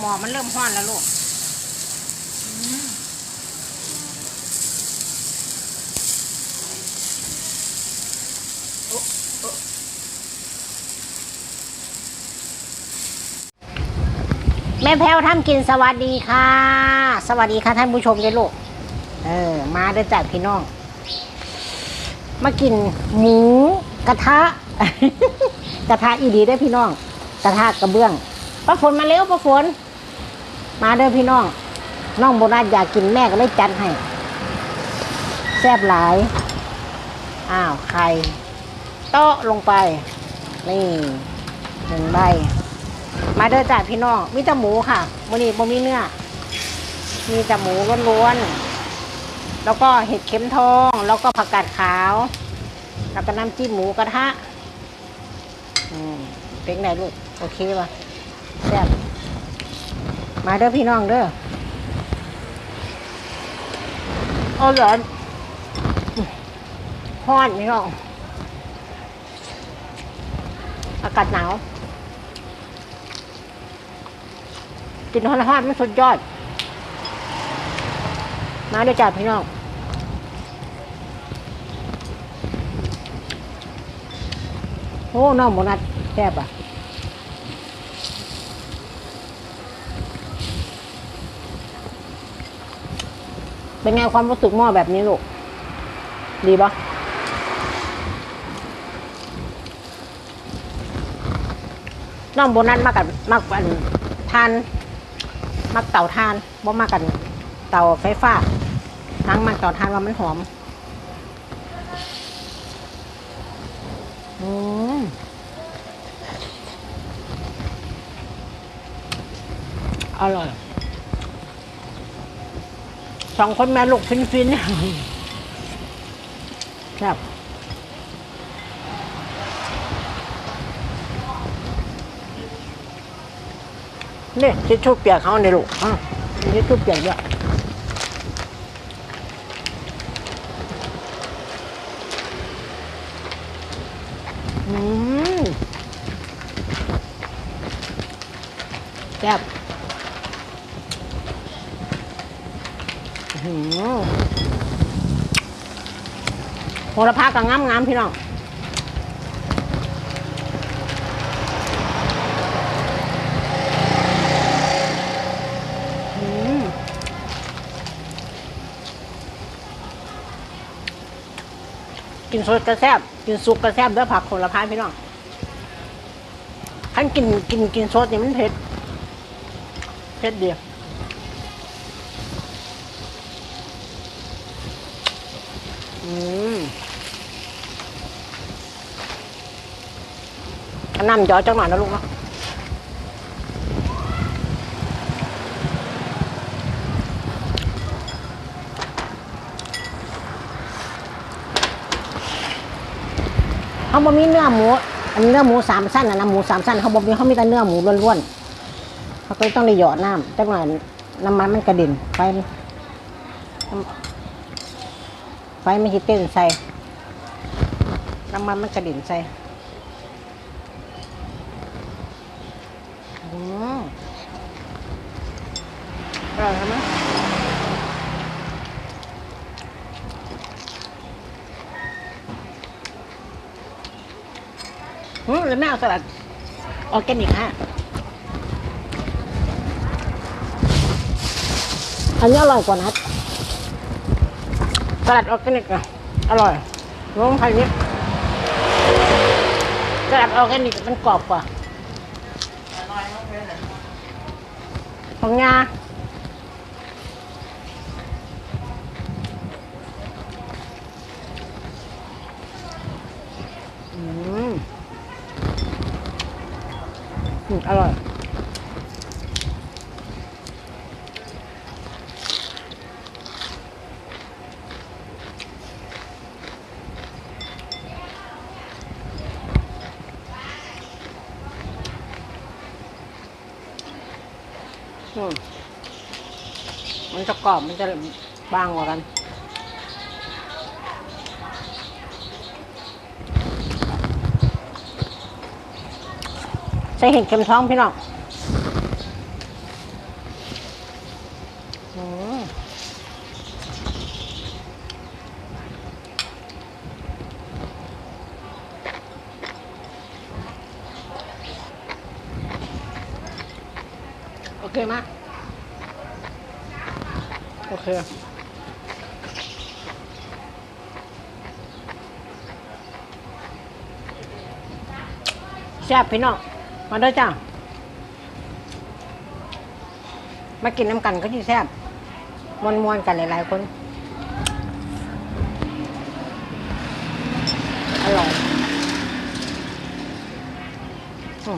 หมอมันเริ่มห้อนแล้วลูกแม่แพ้วทำกินสวัสดีค่ะ สวัสดีค่ะท่านผู้ชมเลยลูก เออ มาเด้อจ้ะพี่น้อง มากินหมูกระทะ กระทะอีดีได้พี่น้อง กระทะกระเบื้องป้าฝนมาเร็วป้าฝน มาเด้อพี่น้อง น้องโบนัสอยากกินแม่ก็เลยจัดให้ แซ่บหลาย อ้าวไข่โต๊ะลงไป นี่หนึ่งใบ มาเด้อจ้าพี่น้อง มีแต่หมูค่ะมื้อนี้บ่มีเนื้อ มีแต่หมูล้วนๆ แล้วก็เห็ดเข็มทอง แล้วก็ผักกาดขาว แล้วก็น้ำจิ้มหมูกระทะ อืมเป็นไงลูก โอเคป่ะแซ่บ มาเด้อพี่น้องเด้อเอาเหรอฮ้อนพี่น้อง อากาศหนาว กินฮอนฮอนมันสุดยอด มาเด้วยจ้าพี่น้องโอ้น้องโมนัดแซ่บอะ เป็นไงความรู้สึกหม้อแบบนี้ลูก ดีปะน้องโบนัสมากันมากกันทาน มักเต่าทานบ่มากกันเต่าไฟฟ้าทั้งมักเต่าทานว่ามันหอมอืมอร่อย สองคนแม่ลูกฟินฟินครับนี่ทิชชู่เปียกเขาในลูกอะทิชชู่เปียกเยอะอืมแซ่บอื้อหือ โหระพากับงามงามๆพี่น้องอืมกินสดกระแซบกินสุกกระแซบด้วยผักโหระพาพี่น้องขันกินกินกินสดเนี่ยมันเผ็ดเผ็ดเดียวอืมเอา น้ำจ่อจังหน่อยนะลูกเนาะเขาบ่มีเนื้อหมูอันเนื้อหมูสามสั้นอะนะหมูสามสั้นเขาบ่มีเขามีแต่เนื้อหมูล้วนๆเขาก็เลยต้องได้หยอดน้ำจังหน่อยน้ำมันมันกระเด็นไฟมัน ไฟไม่ฮิตเต้นใส่น้ำมันมันกระเด็นใส่อืมอร่อยไหมอืมแล้วแม่เอาสลัดออร์แกนิกฮะอันนี้อร่อยกว่านัด สลัดออร์แกนิกอะอร่อยลงไทยนิดสลัดออร์แกนิกมันกรอบกว่าของยาอืมอร่อย อืม มันจะกรอบมันจะบางกว่ากัน ใส่เห็ดเข็มท้องพี่น้องโอเคไหม โอเคแซ่บพี่น้องมาด้อจ้ามากินน้ำกันก็ที่แซ่บมวนมวนๆกันหลาย ๆ คน อร่อยอ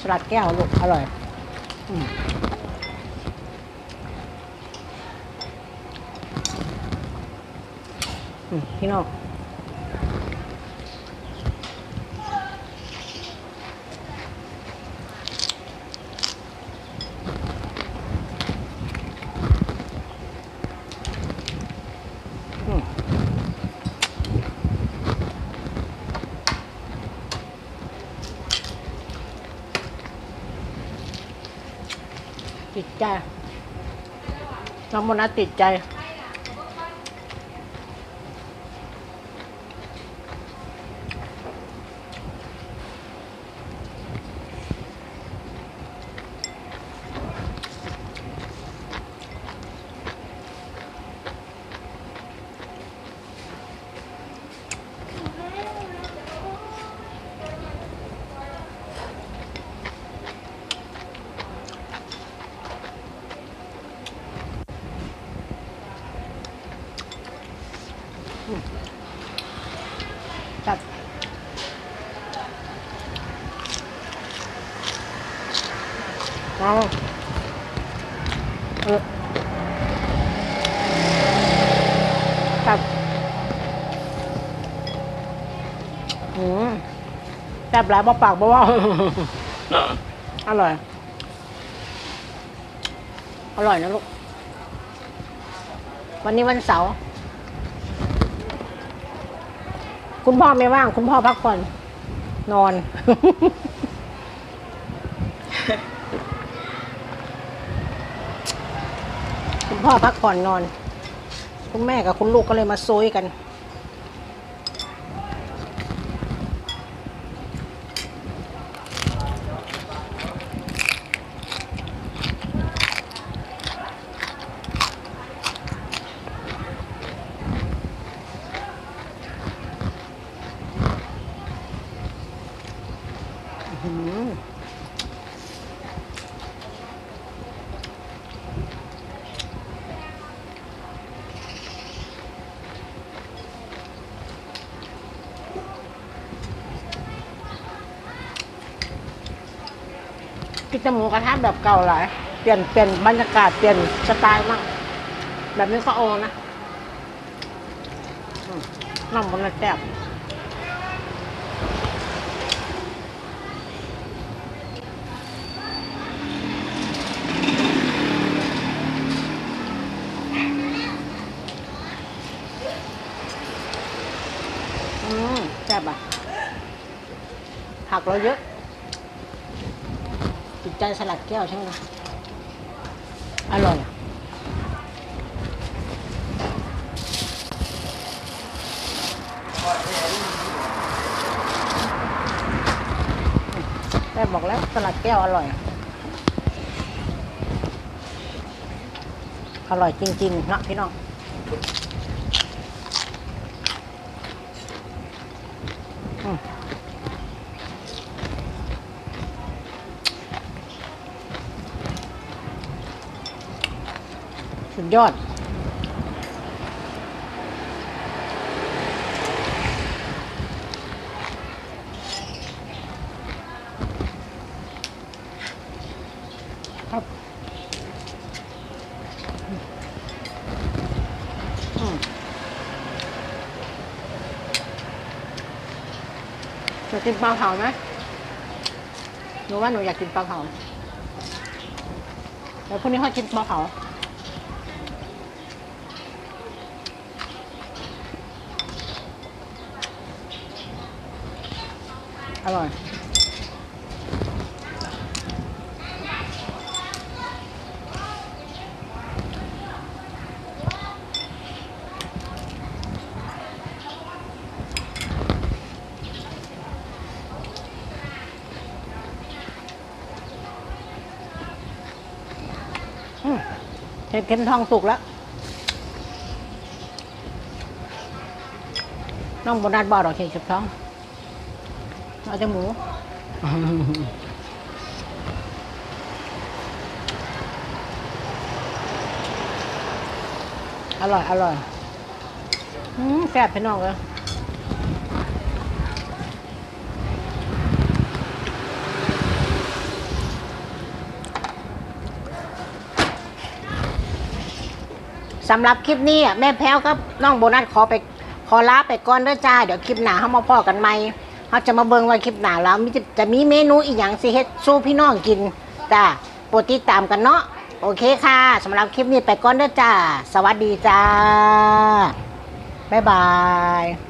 สลัดแก้วลูก อร่อย อืมอืม พี่น้องติดใจน้องโมนัสติดใจ เอาเออจัดอืมแซ่บหลายบ่ปากบ่ว่าอร่อย อร่อยนะลูก วันนี้วันเสาร์ คุณพ่อไม่ว่าง คุณพ่อพักผ่อน นอน คุณ พ่อพักผ่อนนอน คุณแม่กับคุณลูกก็เลยมาซุยกัน อืม กินแต่หมูกระทะแบบเก่าหลายเปลี่ยนเปลี่ยนบรรยากาศเปลี่ยนสไตล์มากแบบนี้ก็โอนะน้ำมันละแซ่บอืมแซ่บอะผักเราเยอะ ใจสลัดแก้วใช่ไหมอร่อยแม่บอกแล้วสลัดแก้วอร่อย อร่อยจริงๆนะพี่น้องอืม สุดยอด ครับอืมอยากกินปลาเผาไหมหนูว่าหนูอยากกินปลาเผาเดี๋ยวพรุ่งนี้ค่อยกินปลาเผา ร่อยเห็ดเข็นทองสุกแล้ว น้องโบนัสบอกดอกเห็ดเข็มทอง เอาแต่หมูอร่อย อร่อยอืมแซ่บพี่น้องเลยสำหรับคลิปนี้แม่แพ้วกับน้องโบนัสขอไปขอลาไปก่อนเด้อจ้า เดี๋ยวคลิปหน้าเข้ามาพ่อกันใหม่ เขาจะมาเบิ่งว่าคลิปหน้าแล้วมีจะจะมีเมนูอีกอย่างสิเฮ็ดสู้พี่น้องกินจ้าโปรดติดตามกันเนาะโอเคค่ะสำหรับคลิปนี้ไปก่อนเด้อจ้า สวัสดีจ้า บ๊ายบาย